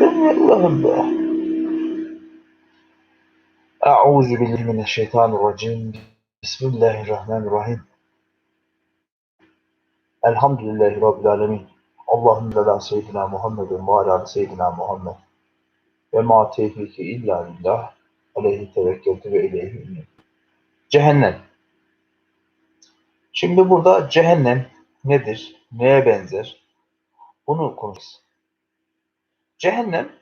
Allah Allah. Euzu billahi mineşşeytanirracim. Bismillahirrahmanirrahim. Elhamdülillahi Rabbil alemin. Allahümme la seyyidina Muhammedin ve ala seyyidina Muhammed. Ve ma tevfiki illa billah. Aleyhi tevekkeltü ve ileyhi ünlü. Cehennem. Şimdi burada cehennem nedir? Neye benzer? Bunu konuşacağız. Cehennem,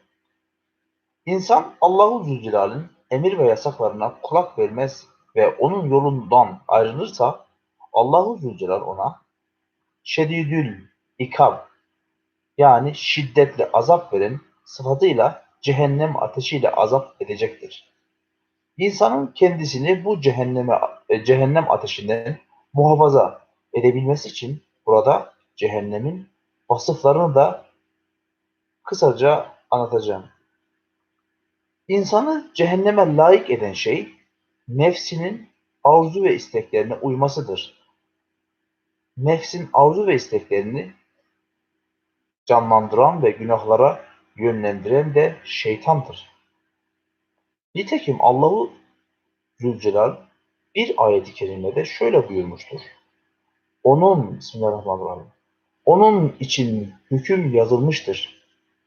insan Allahu Zülcelal'in emir ve yasaklarına kulak vermez ve onun yolundan ayrılırsa Allahu Zülcelal ona şedidül ikab yani şiddetli azap veren sıfatıyla cehennem ateşiyle azap edecektir. İnsanın kendisini bu cehenneme, e, cehennem ateşinden muhafaza edebilmesi için burada cehennemin vasıflarını da kısaca anlatacağım. İnsanı cehenneme layık eden şey nefsinin arzu ve isteklerine uymasıdır. Nefsin arzu ve isteklerini canlandıran ve günahlara yönlendiren de şeytandır. Nitekim Allahu Zülcelal bir ayet-i kerimede şöyle buyurmuştur. Onun, Bismillahirrahmanirrahim, onun için hüküm yazılmıştır.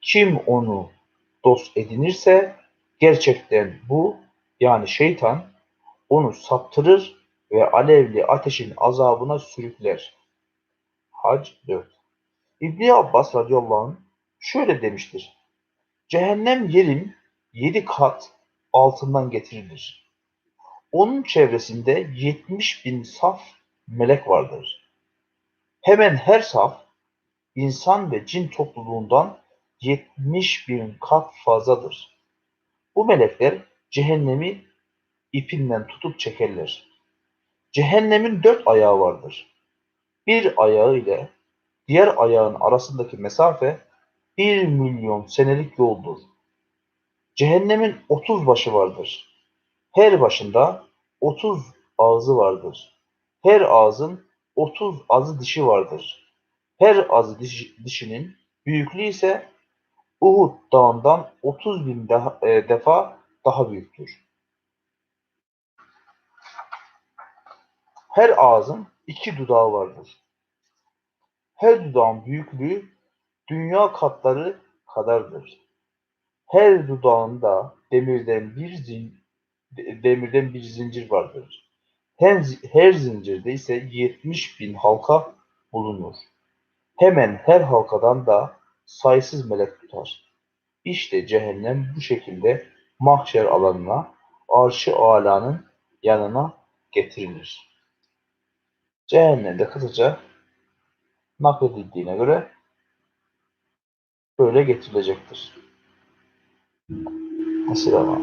Kim onu dost edinirse gerçekten bu yani şeytan onu saptırır ve alevli ateşin azabına sürükler. Hac 4 İbni Abbas radıyallahu anh şöyle demiştir. Cehennem yerin yedi kat altından getirilir. Onun çevresinde 70 bin saf melek vardır. Hemen her saf insan ve cin topluluğundan 70 bin kat fazladır. Bu melekler cehennemi ipinden tutup çekerler. Cehennemin dört ayağı vardır. Bir ayağı ile diğer ayağın arasındaki mesafe bir milyon senelik yoldur. Cehennemin otuz başı vardır. Her başında otuz ağzı vardır. Her ağzın otuz azı dişi vardır. Her azı dişi, dişinin büyüklüğü ise Uhud dağından 30 bin daha, e, defa daha büyüktür. Her ağzın iki dudağı vardır. Her dudağın büyüklüğü dünya katları kadardır. Her dudağında demirden bir zin, demirden bir zincir vardır. Her, her zincirde ise 70 bin halka bulunur. Hemen her halkadan da sayısız melek tutar. İşte cehennem bu şekilde mahşer alanına, arşı alanın yanına getirilir. Cehennemde kısaca nakledildiğine göre böyle getirilecektir. Mesela var.